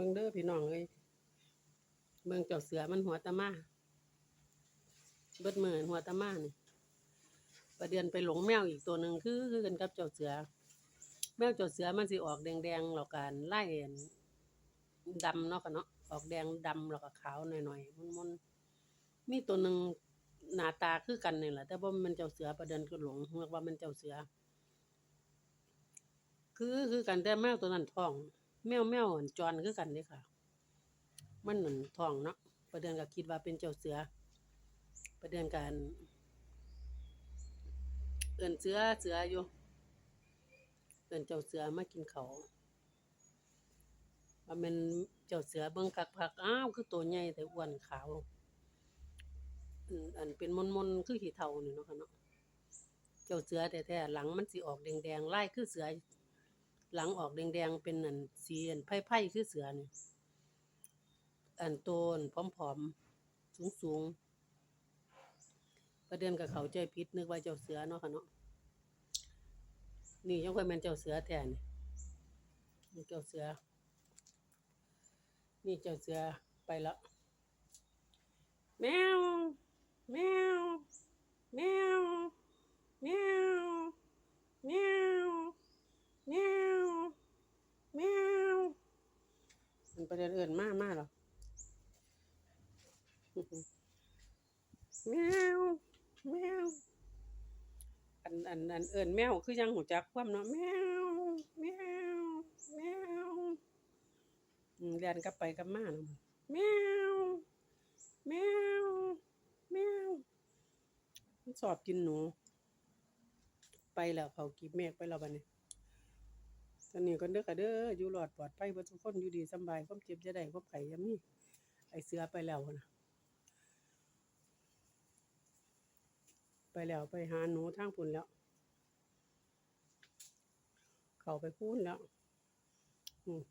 บิ่งเด้อพี่น้องเอ้ยเบิ่งเจ้าเสือมันหัวตะมา เบิดมือหัวตะมานี่ประเดือนไปหลงแมวอีกตัวหนึ่งคือคือกันกับเจ้าเสือ แมวเจ้าเสือมันสิออกแดงๆแล้วกันไล่อันดำเนาะค่ะเนาะออกแดงดำแล้วก็ขาวหน่อยๆมุนๆมีตัวหนึ่งหน้าตาคือกันนี่แหละแต่ว่ามันเจ้าเสือประเดือนก็หลงเรียกว่ามันเจ้าเสือ คือคือกันแต่แมวตัวนั้นท้อง แมวแมวอันจรคือกันเด้ค่ะ มันเหมือนทองเนาะประเดือนก็คิดว่าเป็นเจ้าเสือ ประเดือนกันเอิ้นเสือเสืออยู่เอิ้นเจ้าเสือมากินเขาวว่ามันเจ้าเสือเบิ่งคักพักอ้าวคือตัวใหญ่แต่อ้วนขาวอันอันเป็นมนๆคือขี้เฒ่านี่เนาะค่ะเนาะเจ้าเสือแท้ๆหลังมันสิออกแดงๆลายคือเสือ หลังออกแดงๆเป็นอันสีอันไผ่ๆคือเสือนี่อันโตนผอมๆสูงๆประเด็นกับเขาใจพิษนึกว่าเจ้าเสือเนาะค่ะเนาะนี่ยังค่อยแมนเจ้าเสือแทนนี่เจ้าเสือ นี่เจ้าเสือไปแล้วแมวแมวแมวแมวแมวแมวแมวมั นประเด็นมากมากหรอแมวแมวอันอันอันเอิ้นแมวคือยังหูจักความเนาะแมวแมวแมวเรียนกลับไปกลับมาเนาะแมวแมวแมวสอบกินหนู ไปแล้วเขากีบเมฆไปแล้วบัดนี้ ตอนนี้ก็เด้อค่ะเด้ออยู่รอดปลอดภัยเบ่ทุกคนอยู่ดีสบายความเจ็บจะได้ความไข้อยามีไอเสือไปแล้วนะไปแล้วไปหาหนูทางพุ่นแล้ว เขาไปพูนแล้วอืม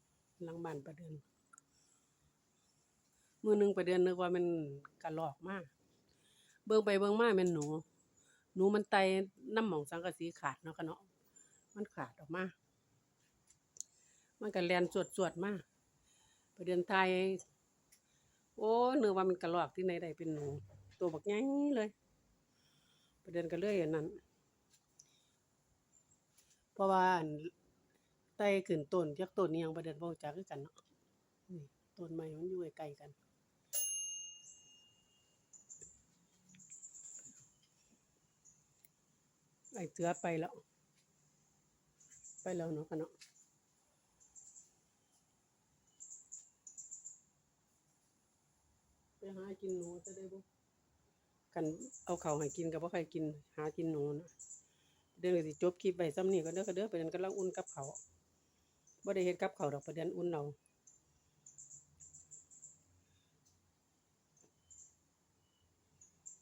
หลังบ้านประเดือนมือหนึ่งประเดือนนึกว่ามันกระลอกมาก เบิ่งไปเบิ่งมาแม่นหนู หนูมันไตน้ำหมองสังกะสีขาดเนาะค่ะเนาะมันขาดออกมา มันก็แลนสวดสวดๆมาประเดือนไทยโอ้เนึกว่ามันกระลอกที่ไหนได้เป็นหนู ตัวบักใหญ่เลยประเด็นก็เลยอันนั้น เพราะว่าไต่ขึ้นต้นจากต้นนี้ยังประเด็นบ่รู้จักคือกันเนาะนี่ต้นใหม่มันอยู่ใกลกันไอ้เสือไปแล้ว ไปแล้วเนาะค่ะเนาะ หากินหนูจะได้บ่กันเอาเขาให้กินกับว่าใครกินหากินหนูนะเดี๋ยวสิจบคลิปไปซ้ำนี่ก็เด้อก็เด้อประเด็นกำลังอุ่นกับเขาบ่ได้เฮ็ดกับเขาดอกประเด็นอุ่นเอา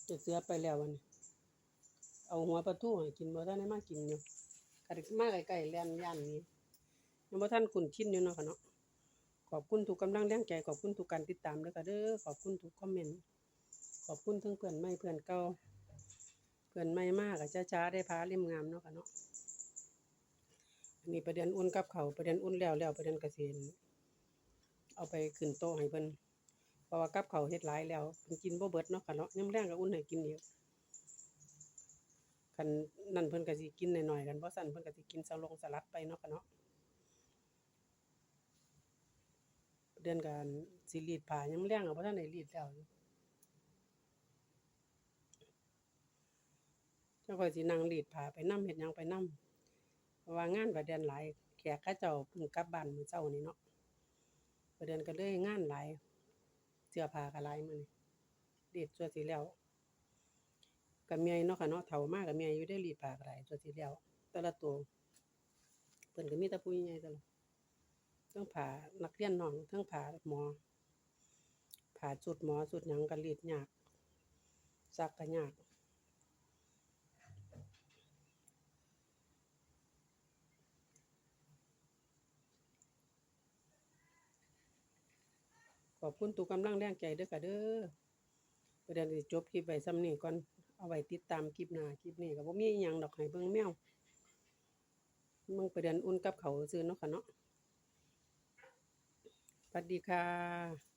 จะเสือไปแล้ววันนี้เอาหัวปลาทูให้กินบ่ทันได้มากินอยู่ก็ได้มาใกลๆแลนย่านนี้ยังบ่ทันคุ้นชินอยู่เนาะค่ะเนาะ ขอบคุณทุกกำลังแรงใจ ขอบคุณทุกการติดตามเด้อค่ะเด้อขอบคุณทุกคอมเมนต์ขอบคุณทั้งเพื่อนใหม่เพื่อนเก่าเพื่อนใหม่มากอะช้าๆได้พาเล่มงามเนาะค่ะเนาะอันนี้ประเด็นอุ่นกับเขาประเด็นอุ่นแล้วแล้วประเด็นกระเซ็นเอาไปขึ้นโต๊ะให้เพิ่นเพราะว่ากับเขาเฮ็ดหลายแล้วเพิ่นกินบ่เบิดเนาะค่ะเนาะยามแรงก็อุ่นให้กินอีกคันนั่นเพิ่นก็สิกินหน่อยๆกันบ่ซั่นเพิ่นก็สิกินสลงสลัดไปเนาะค่ะเนาะประ เด็นการสิรีดผ้ายามแรงก็บ่ทันได้รีดแล้วเจ้าก็สินั่งรีดผ้าไปนำเฮ็ดยังไปนำเพราะว่างานประเดือนหลายแขกเขาเจ้าเพิ่งกลับบ้านมือเช้านี้เนาะประเดือนก็เลยงานหลายเสื้อผ้าก็หลายมื้อนี้รีดซั่วสิแล้วก็เมียเนาะค่ะเนาะเฒ่ามากก็เมียอยู่ได้รีดผ้าก็ได้ซั่วสิแล้วแต่ละตัวเพิ่นก็มีแต่ผู้ใหญ่ตละเทั้งผ้านักเรียนน้องเทั้งผ้าหมอผ้าชุดหมอชุดหยังก็รีดยากซักก็ยากขอบคุณทุกกำลังแรงใจเด้อค่ะเด้อประเดี๋ยวสิจบคลิปไว้ซ้ำนี้ก่อน เอาไว้ติดตามคลิปหน้าคลิปนี้ก็บ่มีอิหยังดอกให้เบิ่งแมวเบิ่งประเด็นอุ่นกับเขาซื่อเนาะค่ะเนาะ วัสดีค่ะ